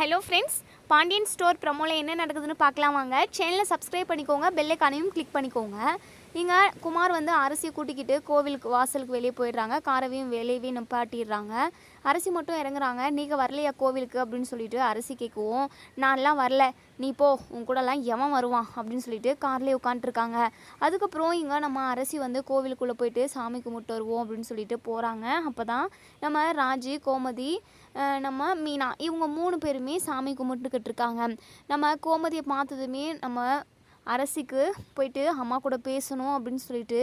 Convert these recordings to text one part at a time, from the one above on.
Hello friends Pandian store ப்ரமோவில் என்ன நடக்குதுன்னு பார்க்கலாம் வாங்க. சேனலை சப்ஸ்கிரைப் பண்ணிக்கோங்க. பெல்லைக்கானையும் கிளிக் பண்ணிக்கோங்க. இங்கே குமார் வந்து அரசியை கூட்டிக்கிட்டு கோவிலுக்கு வாசலுக்கு வெளியே போயிடுறாங்க. காரவையும் வெளியவே நிப்பாட்டிடுறாங்க. அரசி மட்டும் இறங்குறாங்க. நீங்கள் வரலையா கோவிலுக்கு? அப்படின்னு சொல்லிட்டு அரசி கேட்கவும் நான்லாம் வரல. நீ போ. உன் கூடலாம் எவன் வருவான்? அப்படின்னு சொல்லிட்டு கார்லேயே உட்காந்துருக்காங்க அதுக்கப்புறம் இங்கே நம்ம அரசி வந்து கோவிலுக்குள்ளே போயிட்டு சாமி கும்பிட்டு வருவோம் அப்படின்னு சொல்லிட்டு போகிறாங்க அப்போ தான் நம்ம ராஜி கோமதி நம்ம மீனா இவங்க மூணு பேருமே சாமி கும்பிட்டுக்கிட்டு இருக்காங்க. நம்ம கோமதியை பார்த்ததுமே நம்ம அரசிக்கு போயிட்டு அம்மா கூட பேசணும் அப்படின்னு சொல்லிட்டு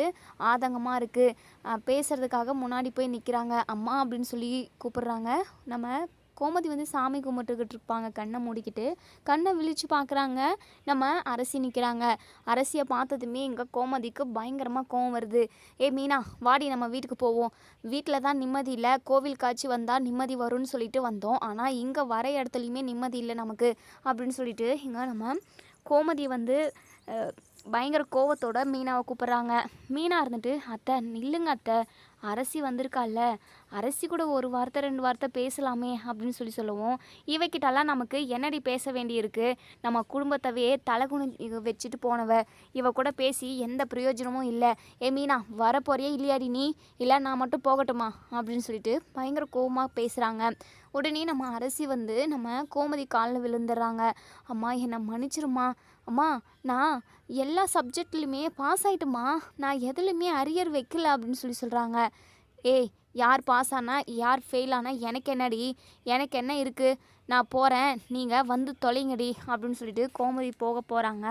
ஆதங்கமாக இருக்குது பேசுகிறதுக்காக முன்னாடி போய் நிற்கிறாங்க அம்மா அப்படின்னு சொல்லி கூப்பிடுறாங்க. நம்ம கோமதி வந்து சாமி கும்பிட்டுக்கிட்டு இருப்பாங்க. கண்ணை மூடிக்கிட்டு. கண்ணை விழிச்சு பார்க்குறாங்க நம்ம அரசி நிற்கிறாங்க அரசியை பார்த்ததுமே எங்கள் கோமதிக்கு பயங்கரமாக கோவம் வருது. ஏ மீனா வாடி நம்ம வீட்டுக்கு போவோம். வீட்டில் தான் நிம்மதி இல்லை. கோவில் காட்சி வந்தால் நிம்மதி வரும்னு சொல்லிட்டு வந்தோம். ஆனால் இங்கே வர இடத்துலையுமே நிம்மதி இல்லை நமக்கு அப்படின்னு சொல்லிட்டு இங்கே நம்ம கோமதி வந்து பயங்கர கோவத்தோட மீனாவை கூப்பிட்றாங்க. மீனா இருந்துட்டு அத்தை நில்லுங்க அத்தை. அரசி வந்திருக்கால்ல அரசி கூட ஒரு வார்த்தை ரெண்டு வார்த்தை பேசலாமே அப்படின்னு சொல்லி சொல்லுவோம். இவகிட்டலாம் நமக்கு என்னடி பேச வேண்டியிருக்கு? நம்ம குடும்பத்தவே தலைகுணி வச்சுட்டு போனவ இவ கூட பேசி எந்த பிரயோஜனமும் இல்லை. ஏ மீனா வரப்போறியே இல்லையாடி நீ? இல்லை நான் மட்டும் போகட்டுமா? அப்படின்னு சொல்லிட்டு பயங்கர கோவமாக பேசுகிறாங்க உடனே நம்ம அரசி வந்து நம்ம கோமதி காலில் விழுந்துடுறாங்க. அம்மா என்னை மன்னிச்சிருமா அம்மா நான் எல்லா சப்ஜெக்ட்லையுமே பாஸ் ஆகிட்டுமா நான் எதுலையுமே அரியர் வைக்கல அப்படின்னு சொல்லி சொல்கிறாங்க ஏய் யார் பாஸ் ஆனால் யார் ஃபெயில் ஆனால் எனக்கு என்னடி? எனக்கு என்ன இருக்குது நான் போகிறேன் நீங்கள் வந்து தொலைங்கடி அப்படின்னு சொல்லிட்டு கோமதி போக போகிறாங்க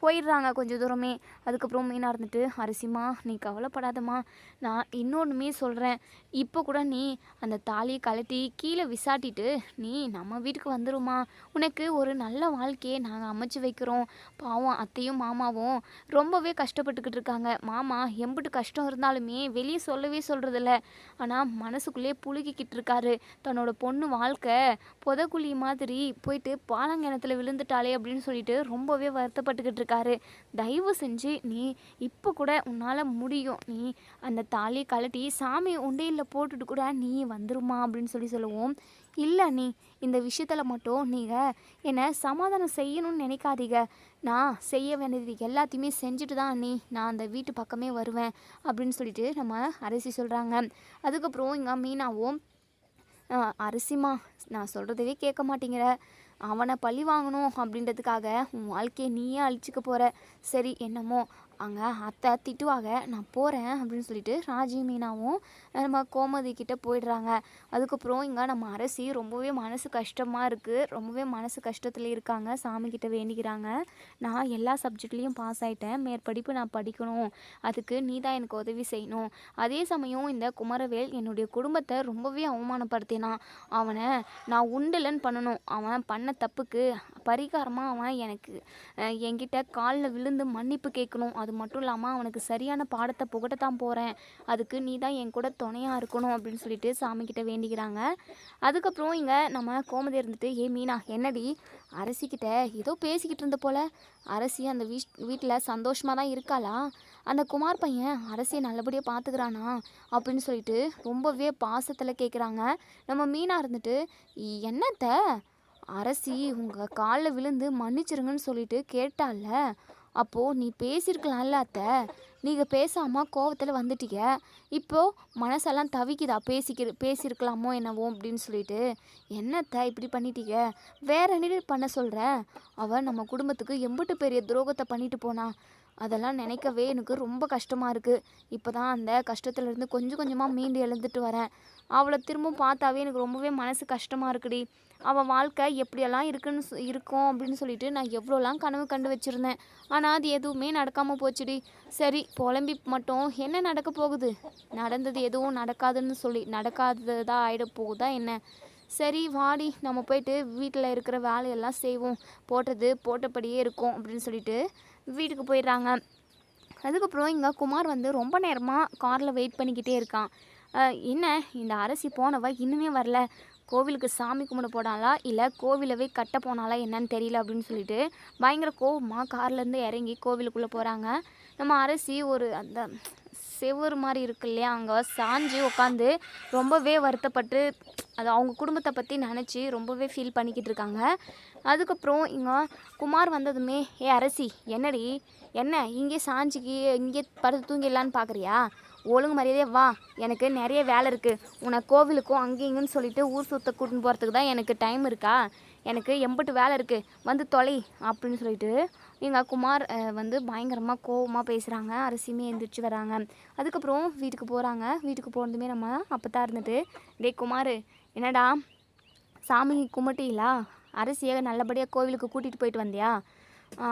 போயிடுறாங்க கொஞ்சம் தூரமே. அதுக்கப்புறம் மீனாக இருந்துட்டு அரிசிமா நீ கவலைப்படாதம்மா. நான் இன்னொன்றுமே சொல்கிறேன் இப்போ கூட நீ அந்த தாலியை கழட்டி கீழே விசாட்டிட்டு நீ நம்ம வீட்டுக்கு வந்துடுமா உனக்கு ஒரு நல்ல வாழ்க்கையை நாங்கள் அமைச்சு வைக்கிறோம். பாவம் அத்தையும் மாமாவும் ரொம்பவே கஷ்டப்பட்டுக்கிட்டு இருக்காங்க. மாமா எம்பிட்டு கஷ்டம் இருந்தாலுமே வெளியே சொல்லவே சொல்கிறதில்ல ஆனால் மனசுக்குள்ளே புழுகிக்கிட்டு இருக்காரு. தன்னோட பொண்ணு வாழ்க்கை புதக்குழி மாதிரி போயிட்டு பாலங்கிணத்துல விழுந்துட்டாளே அப்படின்னு சொல்லிட்டு ரொம்பவே வருத்தப்பட்டுக்கிட்டு இருக்காரு. தயவு செஞ்சு நீ இப்போ கூட உன்னால் முடியும். நீ அந்த தாலியை கழட்டி சாமி உண்டையில் போட்டுட்டு கூட நீ வந்துருமா அப்படின்னு சொல்லி சொல்லுவோம். இல்லை நீ இந்த விஷயத்தில் மட்டும் நீங்கள் என்னை சமாதானம் செய்யணும்னு நினைக்காதீங்க. நான் செய்ய வேண்டியது எல்லாத்தையுமே செஞ்சுட்டு தான் நீ நான் அந்த வீட்டு பக்கமே வருவேன் அப்படின்னு சொல்லிட்டு நம்ம அரசி சொல்கிறாங்க அதுக்கப்புறம் இங்கே மீனாவும் அரிசிமா நான் சொல்கிறதவே கேட்க மாட்டேங்கிற. அவனை பழி வாங்கணும் அப்படின்றதுக்காக உன் வாழ்க்கையை நீயே அழிச்சிக்க போகிற சரி என்னமோ அங்கே அத்தை திட்டுவாங்க நான் போகிறேன் அப்படின்னு சொல்லிட்டு ராஜி மீனாவும் நம்ம கோமதி கிட்டே போயிடுறாங்க. அதுக்கப்புறம் இங்கே நம்ம அரசி ரொம்பவே மனசு கஷ்டமாக இருக்குது ரொம்பவே மனசு கஷ்டத்தில் இருக்காங்க. சாமி வேண்டிக்கிறாங்க. நான் எல்லா சப்ஜெக்ட்லேயும் பாஸ் ஆகிட்டேன் மேற்படிப்பு நான் படிக்கணும். அதுக்கு நீ தான் எனக்கு உதவி செய்யணும். அதே சமயம் இந்த குமரவேல் என்னுடைய குடும்பத்தை ரொம்பவே அவமானப்படுத்தினான். அவனை நான் உண்டுலன்னு பண்ணணும். அவன் பண்ண தப்புக்கு பரிகாரமாக அவன் எனக்கு என்கிட்ட காலில் விழுந்து மன்னிப்பு கேட்கணும். அது அது மட்டும் இல்லாமல் அவனுக்கு சரியான பாடத்தை புகட்டத்தான் போகிறேன் அதுக்கு நீ தான் என் கூட துணையாக இருக்கணும் அப்படின்னு சொல்லிட்டு சாமிக்கிட்ட வேண்டிக்கிறாங்க. அதுக்கப்புறம் இங்கே நம்ம கோமதி இருந்துட்டு ஏ மீனா என்னடி? அரசிக்கிட்ட ஏதோ பேசிக்கிட்டு இருந்த போல. அரசி அந்த வீ வீட்டில் சந்தோஷமாக தான் இருக்காளா? அந்த குமார் பையன் அரசியை நல்லபடியாக பார்த்துக்கிறானா அப்படின்னு சொல்லிட்டு ரொம்பவே பாசத்தில் கேட்குறாங்க நம்ம மீனா இருந்துட்டு என்னத்த? அரசி உங்கள் காலில் விழுந்து மன்னிச்சிருங்கன்னு சொல்லிட்டு கேட்டால அப்போது நீ பேசியிருக்கலாம்ல அத்தை. நீங்கள் பேசாமல் கோவத்தில் வந்துட்டீங்க. இப்போது மனசெல்லாம் தவிக்குதா? பேசிக்கிற பேசியிருக்கலாமோ என்னவோ அப்படின்னு சொல்லிட்டு. என்னத்த இப்படி பண்ணிட்டீங்க? வேற என்ன பண்ண சொல்கிறேன் அவள் நம்ம குடும்பத்துக்கு எம்பிட்டு பெரிய துரோகத்தை பண்ணிட்டு போனா. அதெல்லாம் நினைக்கவே எனக்கு ரொம்ப கஷ்டமாக இருக்குது இப்போ தான் அந்த கஷ்டத்துலேருந்து கொஞ்சம் கொஞ்சமாக மீண்டு எழுந்துட்டு வரேன். அவளை திரும்ப பார்த்தாவே எனக்கு ரொம்பவே மனசு கஷ்டமாக இருக்குடி. அவன் வாழ்க்கை எப்படியெல்லாம் இருக்குன்னு இருக்கும் அப்படின்னு சொல்லிட்டு நான் எவ்வளோலாம் கனவு கண்டு வச்சுருந்தேன். ஆனால் அது எதுவுமே நடக்காமல் போச்சுடி. சரி புலம்பி மட்டும் என்ன நடக்க போகுது? நடந்தது எதுவும் நடக்காதுன்னு சொல்லி நடக்காததாக ஆகிட போகுதா என்ன? சரி வாடி நம்ம போயிட்டு வீட்டில் இருக்கிற வேலையெல்லாம் செய்வோம். போட்டது போட்டபடியே இருக்கும் அப்படின்னு சொல்லிட்டு வீட்டுக்கு போயிடுறாங்க. அதுக்கப்புறம் இங்கே குமார் வந்து ரொம்ப நேரமாக காரில் வெயிட் பண்ணிக்கிட்டே இருக்கான். என்ன? இந்த அரசி போனவ இன்னுமே வரல. கோவிலுக்கு சாமி கும்பிட போனாலா இல்லை கோவிலவே கட்ட போனாலா என்னன்னு தெரியல அப்படின்னு சொல்லிட்டு பயங்கர கோவமாக கார்லேருந்து இறங்கி கோவிலுக்குள்ளே போகிறாங்க நம்ம அரசி ஒரு அந்த செவ்வறு மாதிரி இருக்கு இல்லையா? அங்கே சாஞ்சு உட்காந்து ரொம்பவே வருத்தப்பட்டு அது அவங்க குடும்பத்தை பற்றி நினச்சி ரொம்பவே ஃபீல் பண்ணிக்கிட்டு இருக்காங்க. அதுக்கப்புறம் இங்கே குமார் வந்ததுமே ஏ அரசி என்னடி? என்ன? இங்கே சாஞ்சிக்கு இங்கே படுத்து தூங்கிடலான்னு பார்க்குறியா ஒழுங்கு மரியாதையே வா. எனக்கு நிறைய வேலை இருக்குது உன்னை கோவிலுக்கும் அங்கேயும் இங்கேன்னு சொல்லிட்டு ஊர் சுத்த கூட்டின்னு போகிறதுக்கு தான் எனக்கு டைம் இருக்கா? எனக்கு எம்பிட்டு வேலை இருக்குது வந்து தொலை அப்படின்னு சொல்லிட்டு எங்கள் குமார் வந்து பயங்கரமாக கோவமாக பேசுகிறாங்க அரிசியுமே எழுந்திரிச்சு வராங்க. அதுக்கப்புறம் வீட்டுக்கு போகிறாங்க வீட்டுக்கு போனதுமே நம்ம அப்போ தான் இருந்துட்டு டேய் குமார் என்னடா? சாமி கும்பிட்டீங்களா? அரிசியை நல்லபடியாக கோவிலுக்கு கூட்டிகிட்டு போயிட்டு வந்தியா?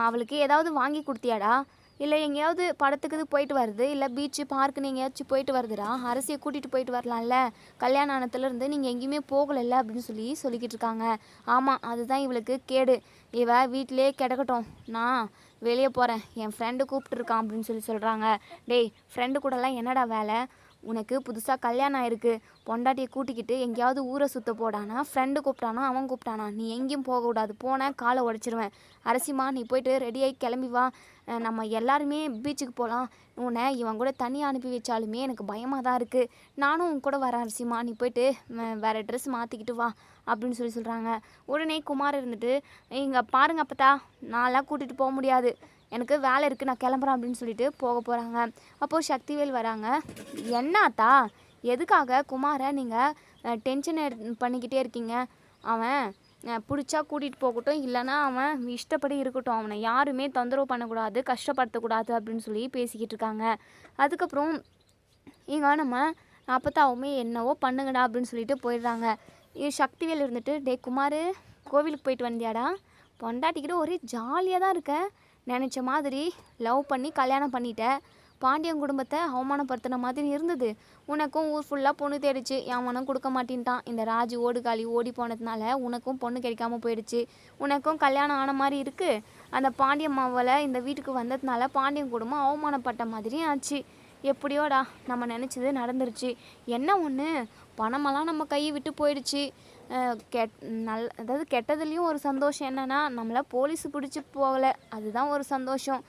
அவளுக்கு ஏதாவது வாங்கி கொடுத்தியாடா? இல்லை எங்கேயாவது படத்துக்கு போயிட்டு வருது இல்லை பீச்சு பார்க்குன்னு எங்கேயாச்சும் போயிட்டு வருதுடா அரசியை கூட்டிகிட்டு போயிட்டு வரலாம்ல? கல்யாண ஆனத்துலேருந்து நீங்கள் எங்கேயுமே போகலைல்ல அப்படின்னு சொல்லி சொல்லிக்கிட்டு இருக்காங்க. ஆமாம் அதுதான் இவளுக்கு கேடு. இவ வீட்டிலே கிடக்கட்டும். நான் வெளியே போகிறேன் என் ஃப்ரெண்டு கூப்பிட்டுருக்கான் அப்படின்னு சொல்லி சொல்கிறாங்க டேய் ஃப்ரெண்டு கூடலாம் என்னடா வேலை? உனக்கு புதுசாக கல்யாணம் ஆயிருக்கு. பொண்டாட்டியை கூட்டிக்கிட்டு எங்கேயாவது ஊரை சுத்த போடானா? ஃப்ரெண்டு கூப்பிட்டானா? அவன் கூப்பிட்டானா? நீ எங்கேயும் போகக்கூடாது. போனேன் காலை உடச்சிருவேன். அரசிமா நீ போயிட்டு ரெடியாகி கிளம்பி வா. நம்ம எல்லாருமே பீச்சுக்கு போகலாம் உன்னை இவன் கூட தனியாக அனுப்பி வச்சாலுமே எனக்கு பயமாக தான் இருக்குது நானும் உன் கூட வரேன் அரசிமா. நீ போயிட்டு வேறு ட்ரெஸ் மாற்றிக்கிட்டு வா அப்படின்னு சொல்லி சொல்கிறாங்க உடனே குமார் இருந்துட்டு இங்கே பாருங்க அப்பத்தா நான்லாம் கூட்டிகிட்டு போக முடியாது. எனக்கு வேலை இருக்குது நான் கிளம்புறேன் அப்படின்னு சொல்லிட்டு போக போகிறாங்க அப்போது சக்திவேல் வராங்க. என்னாத்தா? எதுக்காக குமாரை நீங்கள் டென்ஷன் பண்ணிக்கிட்டே இருக்கீங்க? அவன் பிடிச்சா கூட்டிகிட்டு போகட்டும் இல்லைன்னா அவன் இஷ்டப்படி இருக்கட்டும். அவனை யாருமே தொந்தரவு பண்ணக்கூடாது கஷ்டப்படுத்தக்கூடாது அப்படின்னு சொல்லி பேசிக்கிட்டு இருக்காங்க. அதுக்கப்புறம் இங்கே நம்ம அப்பத்தாவுமே என்னவோ பண்ணுங்கடா அப்படின்னு சொல்லிட்டு போயிடுறாங்க. இது சக்திவேல் இருந்துட்டு டே குமார் கோவிலுக்கு போயிட்டு வந்தியாடா? பொண்டாட்டிக்கிட்ட ஒரே ஜாலியாக தான் இருக்க. நினச்ச மாதிரி லவ் பண்ணி கல்யாணம் பண்ணிட்டேன் பாண்டியன் குடும்பத்தை அவமானப்படுத்தின மாதிரி இருந்தது. உனக்கும் ஊர் ஃபுல்லாக பொண்ணு தேடிச்சு எவனும் கொடுக்க மாட்டேன்ட்டான். இந்த ராஜு ஓடுகாலி ஓடி போனதுனால உனக்கும் பொண்ணு கிடைக்காம போயிடுச்சு. உனக்கும் கல்யாணம் ஆன மாதிரி இருக்குது அந்த பாண்டியன் இந்த வீட்டுக்கு வந்ததுனால பாண்டியன் குடும்பம் அவமானப்பட்ட மாதிரியும் ஆச்சு. எப்படியோடா நம்ம நினச்சது நடந்துருச்சு. என்ன ஒன்று பணமெல்லாம் நம்ம கையை விட்டு போயிடுச்சு. கெட் நல் அதாவது கெட்டதுலேயும் ஒரு சந்தோஷம் என்னன்னா நம்மளை போலீஸ் பிடிச்சி போகலை. அதுதான் ஒரு சந்தோஷம்.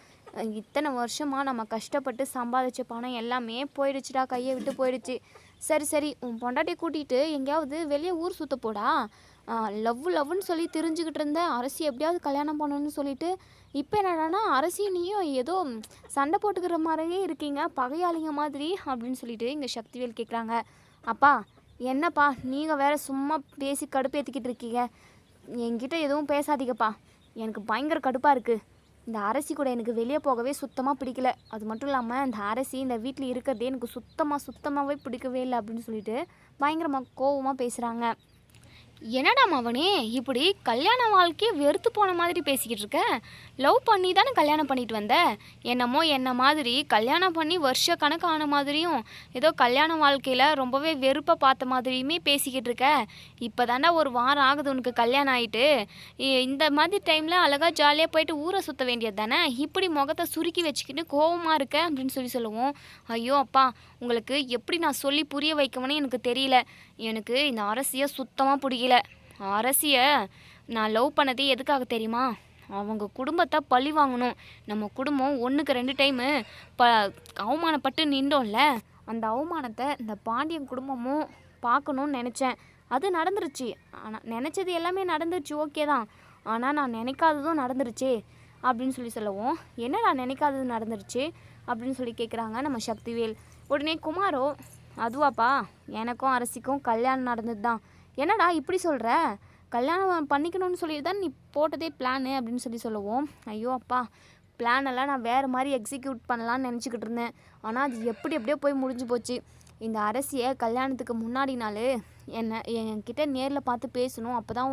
இத்தனை வருஷமாக நம்ம கஷ்டப்பட்டு சம்பாதிச்ச பணம் எல்லாமே போயிடுச்சுடா கையை விட்டு போயிடுச்சு. சரி சரி உன் பொண்டாட்டியை கூட்டிகிட்டு எங்கேயாவது வெளியே ஊர் சுத்த போடா. லவ் லவ்னு சொல்லி தெரிஞ்சுக்கிட்டு இருந்த அரசி எப்படியாவது கல்யாணம் பண்ணணும்னு சொல்லிட்டு இப்போ என்னடான்னா அரசியும் நீயும் ஏதோ சண்டை போட்டுக்கிற மாதிரியே இருக்கீங்க பகையாளிங்க மாதிரி அப்படின்னு சொல்லிட்டு இங்கே சக்திவேல் கேட்குறாங்க அப்பா என்னப்பா நீங்கள் வேறு சும்மா பேசி கடுப்பேற்றிக்கிட்டு இருக்கீங்க. என்கிட்ட எதுவும் பேசாதீங்கப்பா. எனக்கு பயங்கர கடுப்பாக இருக்குது இந்த அரசி கூட எனக்கு வெளியே போகவே சுத்தமாக பிடிக்கல. அது மட்டும் இல்லாமல் இந்த அரசி இந்த வீட்டில் இருக்கிறதே எனக்கு சுத்தமாக சுத்தமாகவே பிடிக்கவே இல்லை அப்படின்னு சொல்லிட்டு பயங்கரமாக கோவமாக பேசுகிறாங்க என்னடா மவனே இப்படி கல்யாண வாழ்க்கையை வெறுத்து போன மாதிரி பேசிக்கிட்டு இருக்க? லவ் பண்ணி தானே கல்யாணம் பண்ணிட்டு வந்த? என்னமோ என்ன மாதிரி கல்யாணம் பண்ணி வருஷ கணக்கு ஆன மாதிரியும் ஏதோ கல்யாண வாழ்க்கையில் ரொம்பவே வெறுப்பை பார்த்த மாதிரியுமே பேசிக்கிட்டு இருக்க? இப்போ தாண்டா ஒரு வாரம் ஆகுது உனக்கு கல்யாணம் ஆகிட்டு இந்த மாதிரி டைமில் அழகாக ஜாலியாக போயிட்டு ஊரை சுற்ற வேண்டியது தானே? இப்படி முகத்தை சுருக்கி வச்சுக்கிட்டு கோவமாக இருக்க அப்படின்னு சொல்லி சொல்லுவோம். ஐயோ அப்பா உங்களுக்கு எப்படி நான் சொல்லி புரிய வைக்கவனே எனக்கு தெரியல. எனக்கு இந்த அரசியை சுத்தமாக பிடிக்கல. அரசியை நான் லவ் பண்ணதே எதுக்காக தெரியுமா? அவங்க குடும்பத்தை பழி வாங்கணும். நம்ம குடும்பம் ஒன்றுக்கு ரெண்டு டைமு ப அவமானப்பட்டு நின்றோம்ல அந்த அவமானத்தை இந்த பாண்டியன் குடும்பமும் பார்க்கணும்னு நினச்சேன். அது நடந்துருச்சு. ஆனால் நினச்சது எல்லாமே நடந்துருச்சு ஓகே தான். ஆனால் நான் நினைக்காததும் நடந்துருச்சு அப்படின்னு சொல்லி சொல்லவும் என்ன நான் நினைக்காதது நடந்துருச்சு அப்படின்னு சொல்லி கேட்குறாங்க நம்ம சக்திவேல். உடனே குமாரோ அதுவாப்பா எனக்கும் அரசிக்கும் கல்யாணம் நடந்தது தான் என்னடா இப்படி சொல்கிற கல்யாணம் பண்ணிக்கணும்னு சொல்லி தான் நீ போட்டதே பிளானு அப்படின்னு சொல்லி சொல்லுவோம். ஐயோ அப்பா பிளானெல்லாம் நான் வேறு மாதிரி எக்ஸிக்யூட் பண்ணலான்னு நினச்சிக்கிட்டு இருந்தேன். ஆனால் அது எப்படி எப்படியோ போய் முடிஞ்சு போச்சு. இந்த அரசியை கல்யாணத்துக்கு முன்னாடி நாள் என்னை என்கிட்ட நேரில் பார்த்து பேசணும். அப்போ தான்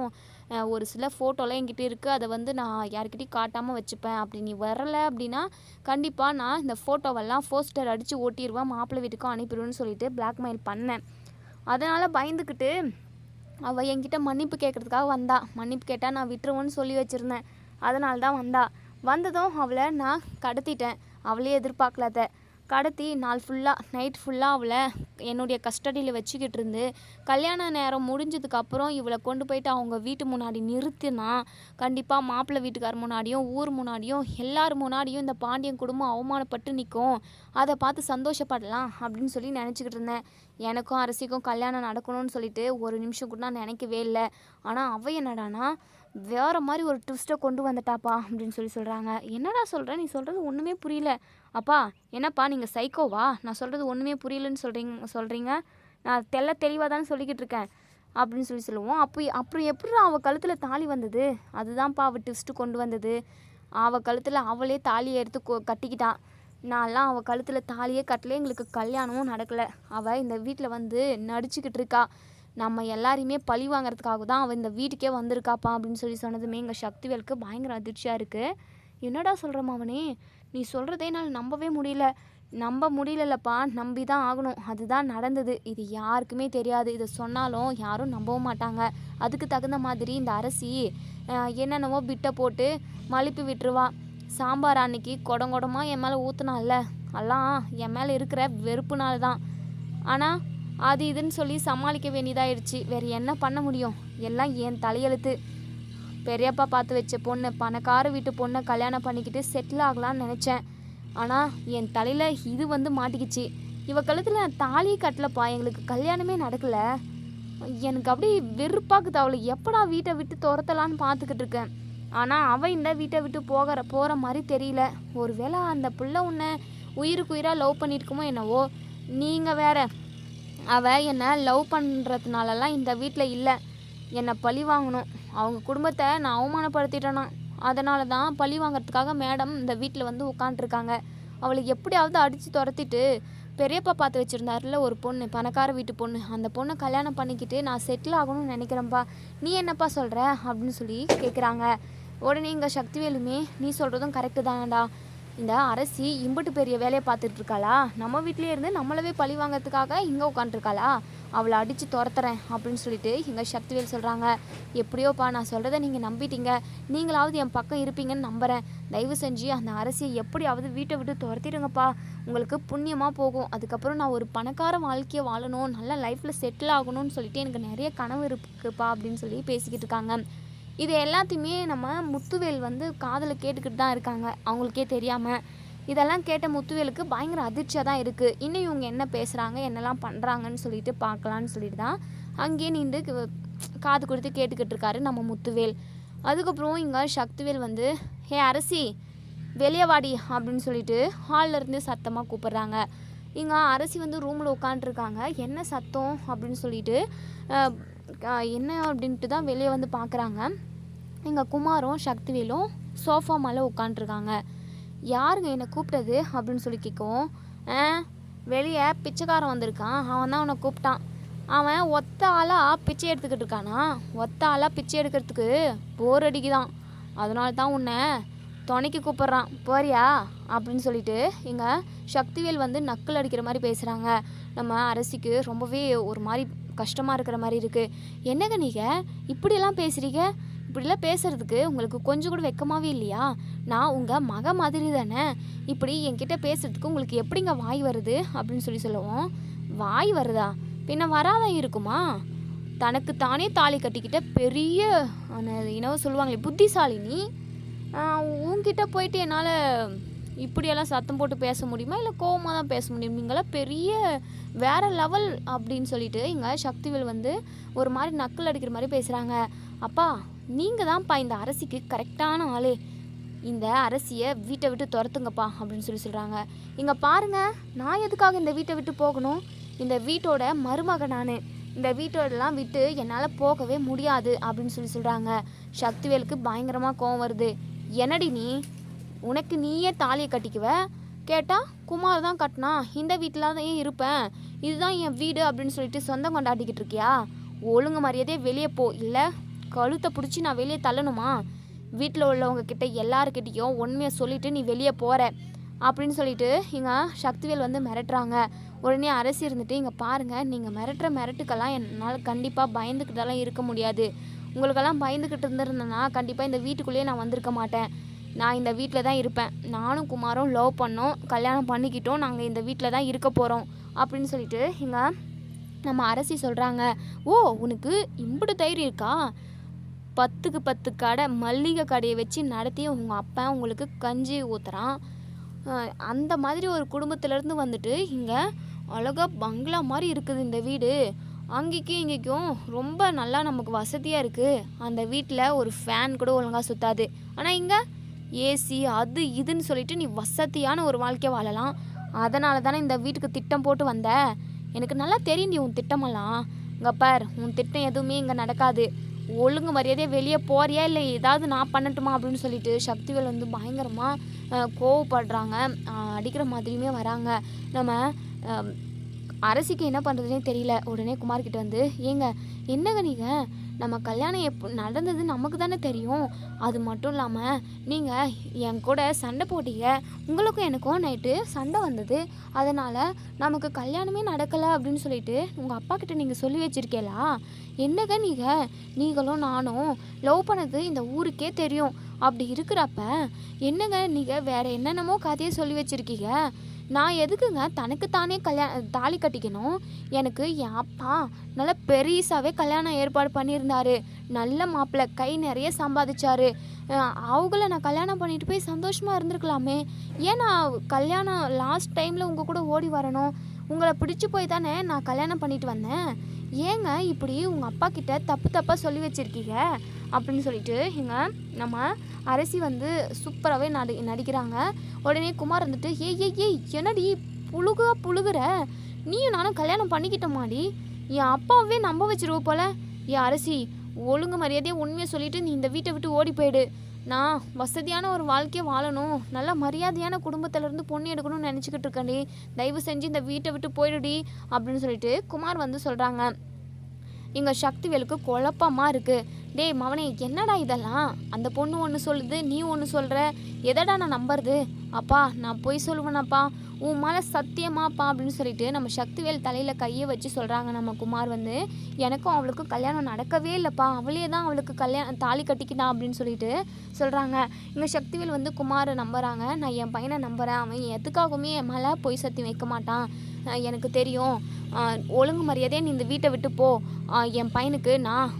ஒரு சில ஃபோட்டோலாம் என்கிட்ட இருக்குது அதை வந்து நான் யார்கிட்டயும் காட்டாமல் வச்சுப்பேன். அப்படி நீ வரலை அப்படின்னா கண்டிப்பாக நான் இந்த ஃபோட்டோவெல்லாம் போஸ்டர் அடித்து ஓட்டிடுவேன் மாப்பிள்ளை வீட்டுக்கும் அனுப்பிடுவேன்னு சொல்லிட்டு பிளாக்மெயில் பண்ணேன். அதனால் பயந்துக்கிட்டு அவள் என்கிட்ட மன்னிப்பு கேட்குறதுக்காக வந்தா. மன்னிப்பு கேட்டால் நான் விட்டுருவோன்னு சொல்லி வச்சுருந்தேன். அதனால தான் வந்தா. வந்ததும் அவளை நான் கடத்திட்டேன். அவளே எதிர்பார்க்கலாத கடத்தி நாள் ஃபுல்லாக நைட் ஃபுல்லாக அவளை என்னுடைய கஸ்டடியில் வச்சுக்கிட்டு இருந்து கல்யாண நேரம் முடிஞ்சதுக்கப்புறம் இவளை கொண்டு போயிட்டு அவங்க வீட்டு முன்னாடி நிறுத்தினா கண்டிப்பாக மாப்பிள்ளை வீட்டுக்கார் முன்னாடியும் ஊர் முன்னாடியும் எல்லார் முன்னாடியும் இந்த பாண்டியன் குடும்பம் அவமானப்பட்டு நிற்கும் அதை பார்த்து சந்தோஷப்படலாம் அப்படின்னு சொல்லி நினச்சிக்கிட்டு இருந்தேன். எனக்கும் அரசிக்கும் கல்யாணம் நடக்கணும்னு சொல்லிட்டு ஒரு நிமிஷம் கூட நான் நினைக்கவே இல்லை. ஆனால் அவள் என்னடானா வேறு மாதிரி ஒரு ட்விஸ்ட்டை கொண்டு வந்துட்டாப்பா அப்படின்னு சொல்லி சொல்கிறாங்க என்னடா சொல்கிறேன் நீ சொல்கிறது ஒன்றுமே புரியல. அப்பா என்னப்பா நீங்கள் சைக்கோவா நான் சொல்கிறது ஒன்றுமே புரியலன்னு சொல்கிறீங்க சொல்கிறீங்க நான் தெள்ள தெளிவாக தானே சொல்லிக்கிட்டு இருக்கேன் அப்படின்னு சொல்லி சொல்லுவோம். அப்போ அப்புறம் எப்படி அவள் கழுத்தில் தாலி வந்தது? அதுதான்ப்பா அவள் ட்விஸ்ட்டு கொண்டு வந்தது. அவள் கழுத்தில் அவளே தாலியை எடுத்து கொ- கட்டிக்கிட்டான் நான்லாம் அவள் கழுத்தில் தாலியே கட்டல எங்களுக்கு கல்யாணமும் நடக்கலை. அவள் இந்த வீட்டில் வந்து நடிச்சுக்கிட்டு இருக்கா. நம்ம எல்லாரையுமே பழி வாங்குறதுக்காக தான் அவள் இந்த வீட்டுக்கே வந்திருக்காப்பா அப்படின்னு சொல்லி சொன்னதுமே எங்கள் சக்திவேலுக்கு பயங்கர அதிர்ச்சியாக இருக்குது என்னடா சொல்கிற மாவனே நீ சொல்கிறதே என்னால் நம்பவே முடியல. நம்ப முடியலல்லப்பா நம்பி தான் ஆகணும். அதுதான் நடந்தது. இது யாருக்குமே தெரியாது. இதை சொன்னாலும் யாரும் நம்பவும் மாட்டாங்க. அதுக்கு தகுந்த மாதிரி இந்த அரசி என்னென்னவோ பிட்டை போட்டு மலிப்பு விட்டுருவா. சாம்பார் அன்னைக்கு குடங்குடமாக என் மேலே ஊற்றுனால எல்லாம் என் மேலே இருக்கிற வெறுப்புனால தான். ஆனால் அது இதுன்னு சொல்லி சமாளிக்க வேண்டியதாயிடுச்சு வேறு என்ன பண்ண முடியும்? எல்லாம் என் தலையெழுத்து. பெரியப்பா பார்த்து வச்ச பொண்ணு பணக்கார வீட்டு பொண்ணை கல்யாணம் பண்ணிக்கிட்டு செட்டில் ஆகலான்னு நினச்சேன். ஆனால் என் தலையில் இது வந்து மாட்டிக்கிச்சு. இவ கழுத்தில் நான் கட்டலப்பா எங்களுக்கு கல்யாணமே நடக்கலை. எனக்கு அப்படி வெறுப்பாக்குது அவளை. எப்படா வீட்டை விட்டு துரத்தலான்னு பார்த்துக்கிட்டு இருக்கேன். ஆனால் அவள் இந்த வீட்டை விட்டு போகிற போகிற மாதிரி தெரியல. ஒருவேளை அந்த பிள்ளை உன்னை உயிருக்கு உயிராக லவ் பண்ணியிருக்குமோ என்னவோ. நீங்கள் வேற அவள் என்னை லவ் பண்ணுறதுனாலலாம் இந்த வீட்டில் இல்லை. என்னை பழி வாங்கணும். அவங்க குடும்பத்தை நான் அவமானப்படுத்திட்டேனா? அதனால தான் பழி வாங்குறதுக்காக மேடம் இந்த வீட்டில் வந்து உட்காண்ட்ருக்காங்க அவளை எப்படியாவது அடித்து துரத்திட்டு பெரியப்பா பார்த்து வச்சுருந்தாருல ஒரு பொண்ணு பணக்கார வீட்டு பொண்ணு. அந்த பொண்ணை கல்யாணம் பண்ணிக்கிட்டு நான் செட்டில் ஆகணும்னு நினைக்கிறேன்ப்பா நீ என்னப்பா சொல்கிற அப்படின்னு சொல்லி கேட்குறாங்க உடனே இங்கே சக்திவேலுமே நீ சொல்கிறதும் கரெக்டு தானடா. இந்த அரசி இம்புட்டு பெரிய வேலையை பார்த்துட்டு இருக்காளா? நம்ம வீட்டிலே இருந்து நம்மளவே பழி வாங்கிறதுக்காக இங்கே உட்காந்துருக்காளா அவளை அடித்து துரத்துறேன் அப்படின்னு சொல்லிட்டு இங்கே சக்திவேல் சொல்கிறாங்க எப்படியோப்பா நான் சொல்கிறத நீங்கள் நம்பிட்டீங்க. நீங்களாவது என் பக்கம் இருப்பீங்கன்னு நம்புகிறேன் தயவு செஞ்சு அந்த அரசியை எப்படியாவது வீட்டை விட்டு துரத்திடுங்கப்பா. உங்களுக்கு புண்ணியமாக போகும். அதுக்கப்புறம் நான் ஒரு பணக்கார வாழ்க்கையை வாழணும். நல்ல லைஃப்பில் செட்டில் ஆகணும்னு சொல்லிட்டு எனக்கு நிறைய கனவு இருக்குப்பா அப்படின்னு சொல்லி பேசிக்கிட்டு இருக்காங்க. இது எல்லாத்தையுமே நம்ம முத்துவேல் வந்து காதில் கேட்டுக்கிட்டு தான் இருக்காங்க. அவங்களுக்கே தெரியாமல் இதெல்லாம் கேட்ட முத்துவேலுக்கு பயங்கர அதிர்ச்சியாக தான் இருக்குது இன்னும் இவங்க என்ன பேசுகிறாங்க என்னெல்லாம் பண்ணுறாங்கன்னு சொல்லிட்டு பார்க்கலான்னு சொல்லிட்டு தான் அங்கேயே நின்று காது கொடுத்து கேட்டுக்கிட்டு இருக்காரு நம்ம முத்துவேல். அதுக்கப்புறம் இங்கே சக்திவேல் வந்து ஹே அரசி வெளியே வாடி அப்படின்னு சொல்லிட்டு ஹால்லேருந்து சத்தமாக கூப்பிட்றாங்க. இங்கே அரசி வந்து ரூமில் உட்காண்ட்ருக்காங்க என்ன சத்தம்? அப்படின்னு சொல்லிட்டு என்ன அப்படின்ட்டு தான் வெளியே வந்து பார்க்குறாங்க. எங்கள் குமாரும் சக்திவேலும் சோஃபா மேலே உட்காண்ட்ருக்காங்க யாருங்க என்னை கூப்பிட்டது அப்படின்னு சொல்லி கேட்கவும் ஆ வெளியே பிச்சைக்காரன் வந்திருக்கான். அவன் தான் உன்னை கூப்பிட்டான். அவன் ஒத்த ஆளாக பிச்சை எடுத்துக்கிட்டு இருக்கானா? ஒத்த ஆளாக பிச்சை எடுக்கிறதுக்கு போர் அடிக்குதான். அதனால தான் உன்னை துணைக்கு கூப்பிட்றான். போறியா? அப்படின்னு சொல்லிட்டு இங்கே சக்திவேல் வந்து நக்கல் அடிக்கிற மாதிரி பேசுகிறாங்க நம்ம அரசிக்கு ரொம்பவே ஒரு மாதிரி கஷ்டமாக இருக்கிற மாதிரி இருக்குது என்னங்க நீங்கள் இப்படிலாம் பேசுகிறீங்க இப்படிலாம் பேசுகிறதுக்கு உங்களுக்கு கொஞ்சம் கூட வெக்கமாகவே இல்லையா? நான் உங்கள் மக மாதிரி தானே. இப்படி என்கிட்ட பேசுறதுக்கு உங்களுக்கு எப்படிங்க வாய் வருது? அப்படின்னு சொல்லி சொல்லுவோம். வாய் வருதா? பின்ன வராத இருக்குமா? தனக்கு தானே தாலி கட்டிக்கிட்ட பெரிய என்னவோ சொல்லுவாங்களே புத்திசாலினி. உங்ககிட்ட போயிட்டு என்னால் இப்படியெல்லாம் சத்தம் போட்டு பேச முடியுமா? இல்லை கோவமாக தான் பேச முடியும்? நீங்களாம் பெரிய வேற லெவல் அப்படின்னு சொல்லிட்டு இங்கே சக்திவேல் வந்து ஒரு மாதிரி நக்கல் அடிக்கிற மாதிரி பேசுகிறாங்க அப்பா நீங்கள் தான்ப்பா இந்த அரசிக்கு கரெக்டான ஆளே. இந்த அரசியை வீட்டை விட்டு துரத்துங்கப்பா அப்படின்னு சொல்லி சொல்கிறாங்க இங்கே பாருங்க நான் எதுக்காக இந்த வீட்டை விட்டு போகணும்? இந்த வீட்டோட மருமக நான். இந்த வீட்டோடலாம் விட்டு என்னால் போகவே முடியாது அப்படின்னு சொல்லி சொல்கிறாங்க சக்திவேலுக்கு பயங்கரமாக கோவம் வருது. என்னடி நீ? உனக்கு நீயே தாலியை கட்டிக்குவ? கேட்டால் குமார் தான் கட்டினா இந்த வீட்டில் தான் இருப்பேன்? இதுதான் என் வீடு அப்படின்னு சொல்லிட்டு சொந்தம் கொண்டாடிக்கிட்டு இருக்கியா? ஒழுங்கு மரியாதையே வெளியே போ இல்லை? கழுத்தை பிடிச்சி நான் வெளியே தள்ளணுமா? வீட்டில் உள்ளவங்க கிட்ட எல்லாருக்கிட்டேயும் உண்மையை சொல்லிட்டு நீ வெளியே போகிற அப்படின்னு சொல்லிட்டு இங்கே சக்திவேல் வந்து மிரட்டுறாங்க. உடனே அரசி இருந்துட்டு இங்கே பாருங்கள் நீங்கள் மிரட்டுற மிரட்டுக்கெல்லாம் என்னால் கண்டிப்பாக பயந்துக்கிட்டெல்லாம் இருக்க முடியாது. உங்களுக்கெல்லாம் பயந்துக்கிட்டு இருந்திருந்தேன்னா கண்டிப்பாக இந்த வீட்டுக்குள்ளேயே நான் வந்திருக்க மாட்டேன். நான் இந்த வீட்டில் தான் இருப்பேன். நானும் குமாரும் லவ் பண்ணோம். கல்யாணம் பண்ணிக்கிட்டோம். நாங்கள் இந்த வீட்டில் தான் இருக்க போகிறோம் அப்படின்னு சொல்லிட்டு இங்கே நம்ம அரசி சொல்கிறாங்க ஓ உனக்கு இம்புட்டு தைரியம் இருக்கா? பத்துக்கு பத்து கடை மல்லிகை கடையை வச்சு நடத்தி உங்கள் அப்பா உங்களுக்கு கஞ்சி ஊற்றுறான் அந்த மாதிரி ஒரு குடும்பத்திலேருந்து வந்துட்டு இங்கே அழகாக பங்களா மாதிரி இருக்குது இந்த வீடு. அங்கேக்கும் இங்கேக்கும் ரொம்ப நல்லா நமக்கு வசதியாக இருக்குது அந்த வீட்டில் ஒரு ஃபேன் கூட ஒழுங்காக சுற்றாது ஆனால் இங்கே ஏசி அது இதுன்னு சொல்லிட்டு நீ வசதியான ஒரு வாழ்க்கை வாழலாம். அதனால தானே இந்த வீட்டுக்கு திட்டம் போட்டு வந்த? எனக்கு நல்லா தெரியும் நீ உன் திட்டமெல்லாம். இங்கே பார் உன் திட்டம் எதுவுமே இங்கே நடக்காது. ஒழுங்கு மரியாதையாக வெளியே போறியா? இல்லை ஏதாவது நான் பண்ணட்டுமா? அப்படின்னு சொல்லிட்டு சக்திவேல் வந்து பயங்கரமாக கோவப்படுறாங்க. அடிக்கிற மாதிரியுமே வராங்க. நம்ம அரசிக்கு என்ன பண்ணுறதுனே தெரியல. உடனே குமார்கிட்ட வந்து ஏங்க என்னங்க நீங்கள் நம்ம கல்யாணம் எப்போ நடந்தது நமக்கு தானே தெரியும். அது மட்டும் இல்லாமல் நீங்கள் என் கூட சண்டை போட்டீங்க உங்களுக்கும் எனக்கும் நைட்டு சண்டை வந்தது. அதனால் நமக்கு கல்யாணமே நடக்கலை அப்படின்னு சொல்லிட்டு உங்கள் அப்பா கிட்ட நீங்கள் சொல்லி வச்சுருக்கேலா என்னங்க நீங்கள் நீங்களும் நானும் லவ் பண்ணது இந்த ஊருக்கே தெரியும். அப்படி இருக்கிறப்ப என்னங்க நீங்கள் வேறு என்னென்னமோ கதையை சொல்லி வச்சிருக்கீங்க? நான் எதுக்குங்க தனக்கு தானே தாலி கட்டிக்கணும்? எனக்கு என் அப்பா நல்ல பெரிசாவே கல்யாணம் ஏற்பாடு பண்ணியிருந்தாரு. நல்ல மாப்பிள்ளை கை நிறைய சம்பாதிச்சாரு. அவங்கள நான் கல்யாணம் பண்ணிட்டு போய் சந்தோஷமாக இருந்திருக்கலாமே. ஏன் நான் கல்யாணம் லாஸ்ட் டைமில் உங்கள் கூட ஓடி வரணும்? உங்களை பிடிச்சி போய் தானே நான் கல்யாணம் பண்ணிட்டு வந்தேன். ஏங்க இப்படி உங்கள் அப்பா கிட்ட தப்பு தப்பாக சொல்லி வச்சுருக்கீங்க? அப்படின்னு சொல்லிட்டு இங்கே நம்ம அரசி வந்து சூப்பராகவே நடி நடிக்கிறாங்க. உடனே குமார் வந்துட்டு ஏய் ஏய் ஏய் என்னடி புழுகா புழுகுற? நீயும் நானும் கல்யாணம் பண்ணிக்கிட்டோமாடி? என் அப்பாவே நம்ப வச்சிருவ போல. என் அரசி ஒழுங்கு மரியாதையாக உண்மையை சொல்லிட்டு நீ இந்த வீட்டை விட்டு ஓடி போயிடு. நான் வசதியான ஒரு வாழ்க்கையை வாழணும். நல்ல மரியாதையான குடும்பத்திலேருந்து பொண்ணு எடுக்கணும்னு நினச்சிக்கிட்டு இருக்கேன்டி. தயவு செஞ்சு இந்த வீட்டை விட்டு போயிடுடி அப்படின்னு சொல்லிட்டு குமார் வந்து சொல்கிறாங்க எங்கள் சக்திவேலுக்கு குழப்பமாக இருக்குது டேய் மவனே என்னடா இதெல்லாம்? அந்த பொண்ணு ஒன்று சொல்லுது நீ ஒன்று சொல்கிற எதடா நான் நம்புறது? அப்பா நான் போய் சொல்லுவேனப்பா. உன் மேலே சத்தியமாப்பா அப்படின்னு சொல்லிட்டு நம்ம சக்திவேல் தலையில் கையை வச்சு சொல்கிறாங்க நம்ம குமார் வந்து. எனக்கும் அவளுக்கும் கல்யாணம் நடக்கவே இல்லைப்பா. அவளே தான் அவளுக்கு கல்யாணம் தாலி கட்டிக்கிட்டான் அப்படின்னு சொல்லிட்டு சொல்கிறாங்க இங்கே சக்திவேல் வந்து குமாரை நம்புகிறாங்க நான் என் பையனை நம்புகிறேன் அவன் எதுக்காகவுமே என் மேலே பொய் சத்தியம் வைக்க மாட்டான். எனக்கு தெரியும். ஒழுங்கு மரியாதையாக நீ இந்த வீட்டை விட்டு போ. என் பையனுக்கு நான்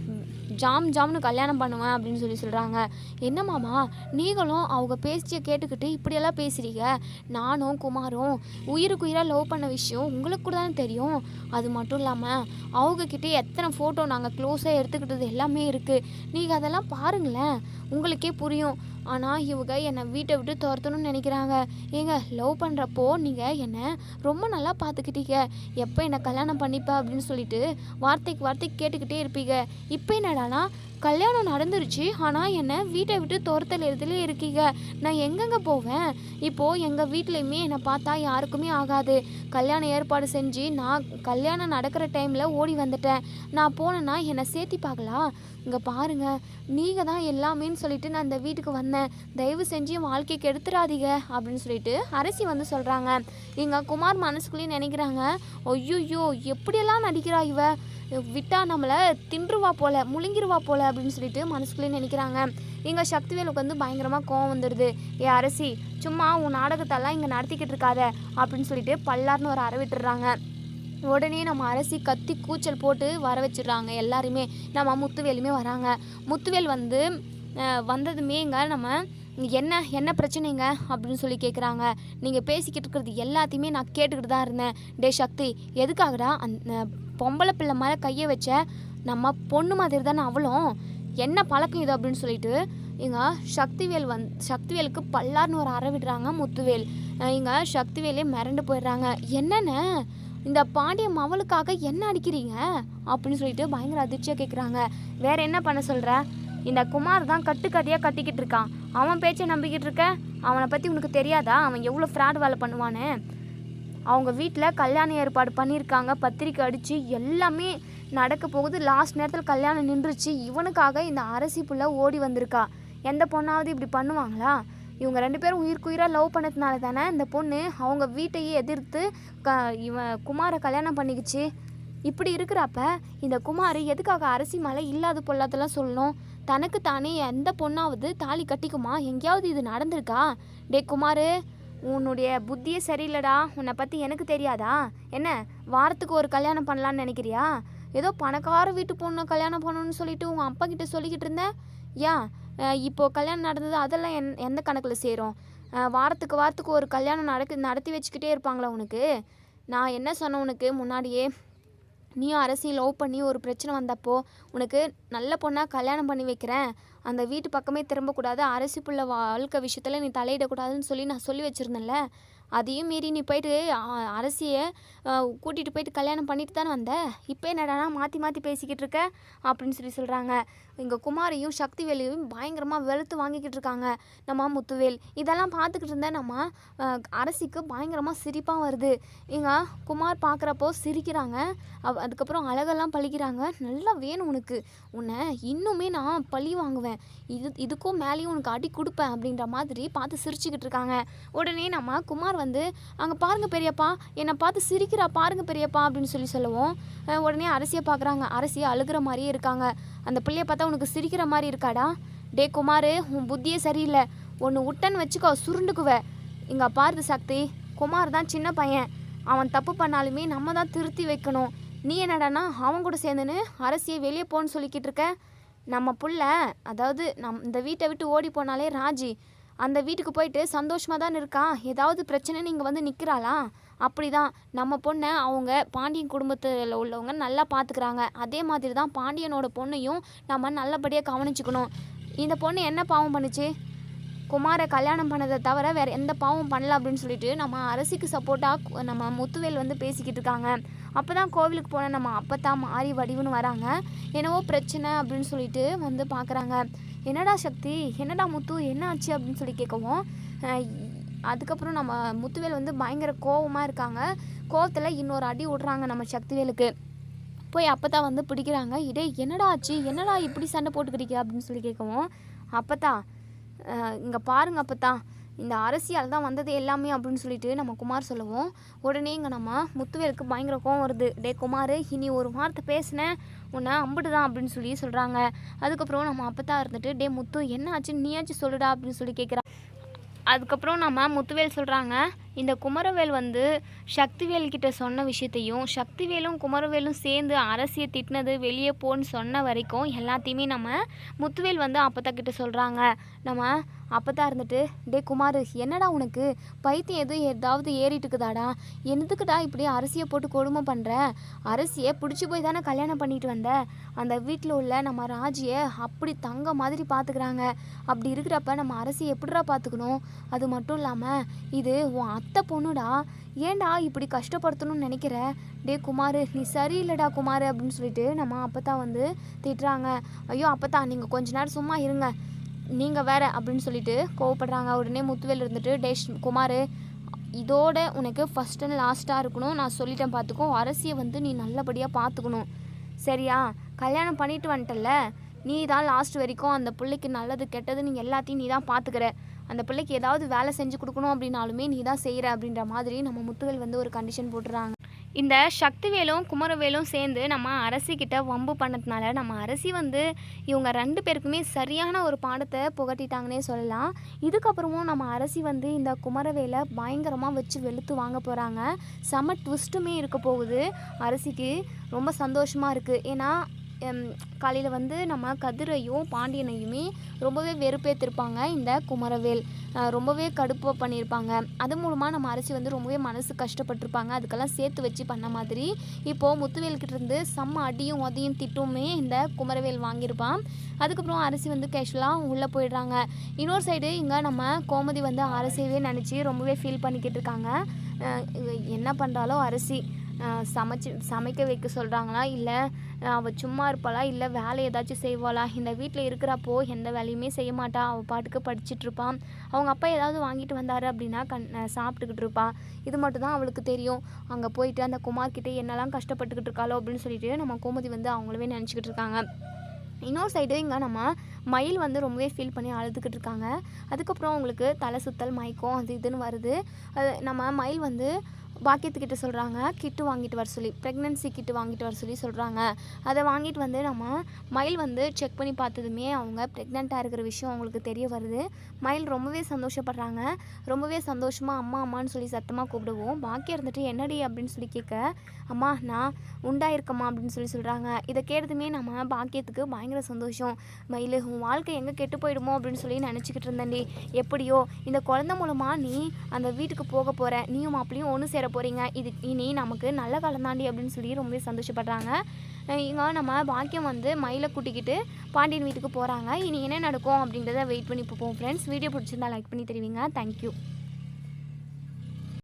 ஜாம் ஜாம்னு கல்யாணம் பண்ணுவேன் அப்படின்னு சொல்லி சொல்கிறாங்க என்ன மாமா? நீங்களும் அவங்க பேசிய கேட்டுக்கிட்டு இப்படியெல்லாம் பேசுகிறீங்க நானும் குமாரும் உயிருக்கு உயிராக லவ் பண்ண விஷயம் உங்களுக்கு கூட தானே தெரியும். அது மட்டும் இல்லாமல் அவங்கக்கிட்ட எத்தனை ஃபோட்டோ நாங்கள் க்ளோஸாக எடுத்துக்கிட்டது எல்லாமே இருக்குது நீங்கள் அதெல்லாம் பாருங்களேன். உங்களுக்கே புரியும். ஆனால் இவங்க என்னை வீட்டை விட்டு துரத்தணும்னு நினைக்கிறாங்க. ஏங்க லவ் பண்ணுறப்போ நீங்கள் என்னை ரொம்ப நல்லா பார்த்துக்கிட்டீங்க எப்போ என்னை கல்யாணம் பண்ணிப்ப அப்படின்னு சொல்லிட்டு வார்த்தைக்கு வார்த்தைக்கு கேட்டுக்கிட்டே இருப்பீங்க. இப்போ என்னடானா கல்யாணம் நடந்துருச்சு ஆனால் என்னை வீட்டை விட்டு துரத்தல் இடத்துல இருக்கீங்க? நான் எங்கெங்கே போவேன்? இப்போது எங்கள் வீட்லேயுமே என்னை பார்த்தா யாருக்குமே ஆகாது. கல்யாணம் ஏற்பாடு செஞ்சு நான் கல்யாணம் நடக்கிற டைமில் ஓடி வந்துட்டேன். நான் போனேன்னா என்னை சேர்த்தி பார்க்கலாம் இங்கே பாருங்க நீங்கள் தான் எல்லாமேன்னு சொல்லிட்டு நான் இந்த வீட்டுக்கு வந்தேன். தயவு செஞ்சு என் எடுத்துடாதீங்க அப்படின்னு சொல்லிட்டு அரசி வந்து சொல்கிறாங்க எங்கள் குமார் மனசுக்குள்ளேயே நினைக்கிறாங்க ஐயோ எப்படியெல்லாம் நடிக்கிறா இவ? விட்டா நம்மளை தின்றுவா போல முழுங்கிருவா போல அப்படின்னு சொல்லிட்டு மனசுக்குள்ளேயே நினைக்கிறாங்க. எங்கள் சக்திவேலுக்கு வந்து பயங்கரமாக கோவம் வந்துடுது ஏ அரசி சும்மா உன் நாடகத்தெல்லாம் இங்கே நடத்திக்கிட்டு இருக்காத அப்படின்னு சொல்லிட்டு பல்லார்னு ஒரு அறை விட்டுடுறாங்க. உடனே நம்ம அரசி கத்தி கூச்சல் போட்டு வர வச்சிடுறாங்க எல்லாருமே. நம்ம முத்துவேலுமே வராங்க. முத்துவேல் வந்து வந்ததுமே இங்கே நம்ம என்ன என்ன பிரச்சனைங்க அப்படின்னு சொல்லி கேட்குறாங்க நீங்கள் பேசிக்கிட்டு இருக்கிறது எல்லாத்தையுமே நான் கேட்டுக்கிட்டு தான் இருந்தேன். டே சக்தி எதுக்காகடா அந்த பொம்பளை பிள்ளை மேலே கையை வச்ச நம்ம பொண்ணு மாதிரி தானே அவளும்? என்ன பழக்கம் இது அப்படின்னு சொல்லிட்டு இங்க சக்திவேல் வந் சக்திவேலுக்கு பல்லார்னு ஒரு அற விடுறாங்க முத்துவேல். இங்கே இங்க சக்திவேலே மிரண்டு போயிடுறாங்க. என்னென்ன இந்த பாண்டிய மவளுக்காக என்ன அடிக்கிறீங்க? அப்படின்னு சொல்லிட்டு பயங்கர அதிர்ச்சியாக கேட்குறாங்க வேற என்ன பண்ண சொல்ற? இந்த குமார் தான் கட்டுக்கதையாக கட்டிக்கிட்டு இருக்கான். அவன் பேச்சை நம்பிக்கிட்டு இருக்க? அவனை பற்றி உனக்கு தெரியாதா? அவன் எவ்வளோ ஃப்ராட் வேலை பண்ணுவான்னு? அவங்க வீட்டில் கல்யாண ஏற்பாடு பண்ணியிருக்காங்க பத்திரிக்கை அடித்து எல்லாமே நடக்க போகுது. லாஸ்ட் நேரத்தில் கல்யாணம் நின்றுச்சு. இவனுக்காக இந்த அரசி புள்ள ஓடி வந்திருக்கா. எந்த பொண்ணாவது இப்படி பண்ணுவாங்களா? இவங்க ரெண்டு பேரும் உயிர்க்குயிராக லவ் பண்ணதுனால தானே இந்த பொண்ணு அவங்க வீட்டையே எதிர்த்து க இவன் குமாரை கல்யாணம் பண்ணிக்கிச்சு. இப்படி இருக்கிறப்ப இந்த குமார் எதுக்காக அரசி மலை இல்லாத பொல்லாதெல்லாம் சொல்லணும்? தனக்கு தானே எந்த பொண்ணாவது தாலி கட்டிக்குமா? எங்கேயாவது இது நடந்திருக்கா? டே குமார் உன்னுடைய புத்தியே சரியில்லடா. உன்னை பற்றி எனக்கு தெரியாதா? என்ன வாரத்துக்கு ஒரு கல்யாணம் பண்ணலான்னு நினைக்கிறியா? ஏதோ பணக்கார வீட்டு பொண்ணு கல்யாணம் பண்ணணும்னு சொல்லிட்டு உங்கள் அப்பா கிட்ட சொல்லிக்கிட்டு இருந்தேன் ஏன் இப்போது இப்போ கல்யாணம் நடந்தது அதெல்லாம் என் எந்த கணக்கில் சேரும்? வாரத்துக்கு வாரத்துக்கு ஒரு கல்யாணம் நடக்க நடத்தி வச்சுக்கிட்டே இருப்பாங்களா உனக்கு? நான் என்ன சொன்னேன் உனக்கு முன்னாடியே? நீயும் அரசியல் லவ் பண்ணி ஒரு பிரச்சனை வந்தப்போ உனக்கு நல்ல பொண்ணாக கல்யாணம் பண்ணி வைக்கிறேன். அந்த வீட்டு பக்கமே திரும்பக்கூடாது. அரசு புள்ள வாழ்க்கை விஷயத்தில் நீ தலையிடக்கூடாதுன்னு சொல்லி நான் சொல்லி வச்சுருந்தேன்ல. அதையும் மீறி நீ போயிட்டு அரசியை கூட்டிகிட்டு போயிட்டு கல்யாணம் பண்ணிட்டு தானே வந்த? இப்போ என்னடானா மாற்றி மாற்றி பேசிக்கிட்டு இருக்க? அப்படின்னு சொல்லி சொல்கிறாங்க இங்கே குமாரையும் சக்திவேலையும் பயங்கரமாக வெளுத்து வாங்கிக்கிட்டு இருக்காங்க. நம்ம முத்துவேல் இதெல்லாம் பார்த்துக்கிட்டு இருந்தேன் நம்ம அரசிக்கு பயங்கரமாக சிரிப்பாக வருது. இங்க குமார் பார்க்குறப்போ சிரிக்கிறாங்க. அவ- அதுக்கப்புறம் அழகெல்லாம் பழிக்கிறாங்க. நல்லா வேணும் உனக்கு. உன்னை இன்னுமே நான் பழி வாங்குவேன். இது இதுக்கும் மேலேயும் உனக்கு அடி கொடுப்பேன் அப்படின்ற மாதிரி பார்த்து சிரிச்சுக்கிட்டு இருக்காங்க. உடனே நம்ம குமார் வந்து அங்கே பாருங்கள் பெரியப்பா என்னை பார்த்து சிரிக்கிறா பாருங்க பெரியப்பா அப்படின்னு சொல்லி சொல்லுவோம். உடனே அரசியை பார்க்குறாங்க. அரசியை அழுகிற மாதிரியே இருக்காங்க. அந்த பிள்ளைய பார்த்தா உனக்கு சிரிக்கிற மாதிரி இருக்காடா? டே குமார் உன் புத்தியே சரியில்லை. ஒன்று விட்டன்னு வச்சுக்கோ சுருண்டுக்குவ. இங்கே பாருது சக்தி குமார் தான் சின்ன பையன். அவன் தப்பு பண்ணாலுமே நம்ம தான் திருத்தி வைக்கணும். நீ என்னடான்னா அவன் கூட சேர்ந்துன்னு அரசியை வெளியே போன்னு சொல்லிக்கிட்டு இருக்க. நம்ம புள்ள அதாவது நம் இந்த வீட்டை விட்டு ஓடி போனாலே ராஜி. அந்த வீட்டுக்கு போயிட்டு சந்தோஷமாக தான் இருக்கான் ஏதாவது பிரச்சனைன்னு நீங்கள் வந்து நிற்கிறாளா அப்படி தான் நம்ம பொண்ணை அவங்க பாண்டியன் குடும்பத்தில் உள்ளவங்க நல்லா பார்த்துக்கிறாங்க அதே மாதிரி தான் பாண்டியனோட பொண்ணையும் நம்ம நல்லபடியாக கவனிச்சுக்கணும். இந்த பொண்ணு என்ன பாவம் பண்ணுச்சு? குமாரை கல்யாணம் பண்ணதை தவிர வேறு எந்த பாவம் பண்ணல அப்படின்னு சொல்லிட்டு நம்ம அரசிக்கு சப்போர்ட்டாக நம்ம முத்துவேல் வந்து பேசிக்கிட்டு இருக்காங்க. அப்போ தான் கோவிலுக்கு போன நம்ம அப்போ தான் மாறி வடிவுன்னு வராங்க. என்னவோ பிரச்சனை அப்படின்னு சொல்லிட்டு வந்து பார்க்குறாங்க என்னடா சக்தி? என்னடா முத்து? என்ன ஆச்சு அப்படின்னு சொல்லி கேட்கவும் அதுக்கப்புறம் நம்ம முத்துவேல் வந்து பயங்கர கோவமாக இருக்காங்க. கோவத்தில் இன்னொரு அடி விடுறாங்க நம்ம சக்திவேலுக்கு. போய் அப்பத்தா வந்து பிடிக்கிறாங்க. இடே என்னடா ஆச்சு? என்னடா இப்படி சண்டை போட்டுக்கிறீங்க அப்படின்னு சொல்லி கேட்கவும் அப்பத்தா இங்கே பாருங்க அப்பத்தா. இந்த அரசியல் தான் வந்தது எல்லாமே அப்படின்னு சொல்லிட்டு நம்ம குமார் சொல்லுவோம். உடனே இங்கே நம்ம முத்துவேலுக்கு பயங்கர கோவம் வருது. டே குமார் இனி ஒரு வார்த்தை பேசினேன் உன்னை அம்புட்டு தான் அப்படின்னு சொல்லி சொல்கிறாங்க அதுக்கப்புறம் நம்ம அப்பத்தா இருந்துட்டு டே முத்து என்ன ஆச்சு? நீயாச்சும் சொல்லுடா அப்படின்னு சொல்லி கேட்குறாங்க அதுக்கப்புறம் நம்ம முத்துவேல் சொல்கிறாங்க இந்த குமரவேல் வந்து சக்திவேல் கிட்ட சொன்ன விஷயத்தையும் சக்திவேலும் குமரவேலும் சேர்ந்து அரசியை திட்டினது வெளியே போன்னு சொன்ன வரைக்கும் எல்லாத்தையுமே நம்ம முத்துவேல் வந்து அப்பத்தா கிட்ட சொல்கிறாங்க நம்ம அப்பத்தா இருந்துட்டு டே குமார் என்னடா உனக்கு? பைத்தியம் எதுவும் ஏதாவது ஏறிட்டு இருக்குதாடா என்னதுக்குடா இப்படி அரசியை போட்டு கொடுமை பண்ணுற அரசியை பிடிச்சி போய் தானே கல்யாணம் பண்ணிட்டு வந்த? அந்த வீட்டில் உள்ள நம்ம ராஜியை அப்படி தங்க மாதிரி பார்த்துக்கிறாங்க அப்படி இருக்கிறப்ப நம்ம அரசியை எப்படிடா பார்த்துக்கணும் அது மட்டும் இல்லாமல் இது உன் அத்தை பொண்ணுடா? ஏன்டா இப்படி கஷ்டப்படுத்தணும்னு நினைக்கிற? டே குமார் நீ சரியில்லைடா குமார் அப்படின்னு சொல்லிட்டு நம்ம அப்பத்தா வந்து திட்டுறாங்க. ஐயோ அப்பத்தா நீங்கள் கொஞ்ச நேரம் சும்மா இருங்க. நீங்கள் வேற அப்படின்னு சொல்லிட்டு கோவப்படுறாங்க. உடனே முத்துவேல் இருந்துட்டு டேஷ் குமார் இதோட உனக்கு ஃபஸ்ட் அண்ட் லாஸ்ட்டாக இருக்கணும். நான் சொல்லிட்டேன் பார்த்துக்கோ அரசியை வந்து நீ நல்லபடியாக பார்த்துக்கணும் சரியா? கல்யாணம் பண்ணிட்டு வந்துட்டல நீ தான் லாஸ்ட் வரைக்கும் அந்த பிள்ளைக்கு நல்லது கெட்டது நீ எல்லாத்தையும் நீ தான் பார்த்துக்கிற அந்த பிள்ளைக்கு ஏதாவது வேலை செஞ்சு கொடுக்கணும் அப்படின்னாலுமே நீ தான் செய்கிற அப்படின்ற மாதிரி நம்ம முத்துகள் வந்து ஒரு கண்டிஷன் போட்டுறாங்க. இந்த சக்திவேலும் குமரவேலும் சேர்ந்து நம்ம அரசிக்கிட்ட வம்பு பண்ணதுனால நம்ம அரசி வந்து இவங்க ரெண்டு பேருக்குமே சரியான ஒரு பாடத்தை புகட்டிட்டாங்கன்னே சொல்லலாம். இதுக்கப்புறமும் நம்ம அரசி வந்து இந்த குமரவேலை பயங்கரமாக வச்சு வெளுத்து வாங்க போகிறாங்க செம ட்விஸ்ட்டுமே இருக்க போகுது. அரசிக்கு ரொம்ப சந்தோஷமாக இருக்குது ஏன்னா காலையில் வந்து நம்ம கதிரையும் பாண்டியனையுமே ரொம்பவே வெறுப்பேற்றிருப்பாங்க இந்த குமரவேல். ரொம்பவே கடுப்பு பண்ணியிருப்பாங்க அது மூலமாக நம்ம அரசி வந்து ரொம்பவே மனசு கஷ்டப்பட்டிருப்பாங்க. அதுக்கெல்லாம் சேர்த்து வச்சு பண்ண மாதிரி. இப்போது முத்துவேல்கிட்டேருந்து செம்ம அடியும் உதையும் திட்டுமே இந்த குமரவேல் வாங்கியிருப்பான். அதுக்கப்புறம் அரசி வந்து கேஷுவலாக உள்ளே போயிடுறாங்க. இன்னொரு சைடு இங்கே நம்ம கோமதி வந்து அரசியவே நினச்சி ரொம்பவே ஃபீல் பண்ணிக்கிட்டு இருக்காங்க. என்ன பண்ணுறாலோ அரிசி. சமைச்சு சமைக்க வைக்க சொல்கிறாங்களா இல்லை அவள் சும்மா இருப்பாளா? இல்லை வேலை ஏதாச்சும் செய்வாளா? இந்த வீட்டில் இருக்கிறப்போ எந்த வேலையுமே செய்ய மாட்டா. அவள் பாட்டுக்கு படிச்சுட்டு இருப்பான் அவங்க அப்பா ஏதாவது வாங்கிட்டு வந்தார் அப்படின்னா கண் சாப்பிட்டுக்கிட்டு இருப்பாள் இது மட்டும் தான் அவளுக்கு தெரியும். அங்கே போயிட்டு அந்த குமார்கிட்ட என்னெல்லாம் கஷ்டப்பட்டுக்கிட்டு இருக்காளோ அப்படின்னு சொல்லிட்டு நம்ம கோமதி வந்து அவங்களவே நினச்சிக்கிட்டு இருக்காங்க. இன்னொரு சைடு இங்கே நம்ம மயில் வந்து ரொம்பவே ஃபீல் பண்ணி அழுதுகிட்டு இருக்காங்க. அதுக்கப்புறம் அவங்களுக்கு தலை சுத்தல் மயக்கம் அது இதுன்னு வருது. அது நம்ம மயில் வந்து பாக்கியத்துக்கிட்ட சொல்கிறாங்க கிட்டு வாங்கிட்டு வர சொல்லி ப்ரெக்னென்சி கிட்டு வாங்கிட்டு வர சொல்லி சொல்கிறாங்க அதை வாங்கிட்டு வந்து நம்ம மயில் வந்து செக் பண்ணி பார்த்ததுமே அவங்க ப்ரெக்னெண்ட்டாக இருக்கிற விஷயம் அவங்களுக்கு தெரிய வருது. மயில் ரொம்பவே சந்தோஷப்படுறாங்க. ரொம்பவே சந்தோஷமாக அம்மா அம்மான்னு சொல்லி சத்தமாக கூப்பிடுவோம். பாக்கியம் இருந்துட்டு என்னடி அப்படின்னு சொல்லி கேட்க அம்மா நான் உண்டாயிருக்கம்மா அப்படின்னு சொல்லி சொல்கிறாங்க இதை கேட்டதுமே நம்ம பாக்கியத்துக்கு பயங்கர சந்தோஷம். மயில் உன் வாழ்க்கை எங்கே கெட்டு போயிடுமோ அப்படின்னு சொல்லி நினச்சிக்கிட்டு இருந்தேன்டி. எப்படியோ இந்த குழந்தை மூலமாக நீ அந்த வீட்டுக்கு போக போகிற நீயும் மாப்பிளையும் ஒன்று சேர போகிறீங்க இது இனி நமக்கு நல்ல காலம் தாண்டி அப்படின்னு சொல்லி ரொம்பவே சந்தோஷப்படுறாங்க. இங்கே நம்ம பாக்கியம் வந்து மயிலை கூட்டிக்கிட்டு பாண்டியன் வீட்டுக்கு போகிறாங்க இனி என்ன நடக்கும் அப்படின்றத வெயிட் பண்ணி போவோம் ஃப்ரெண்ட்ஸ் வீடியோ பிடிச்சிருந்தா லைக் பண்ணி தெரிவிங்க. தேங்க்யூ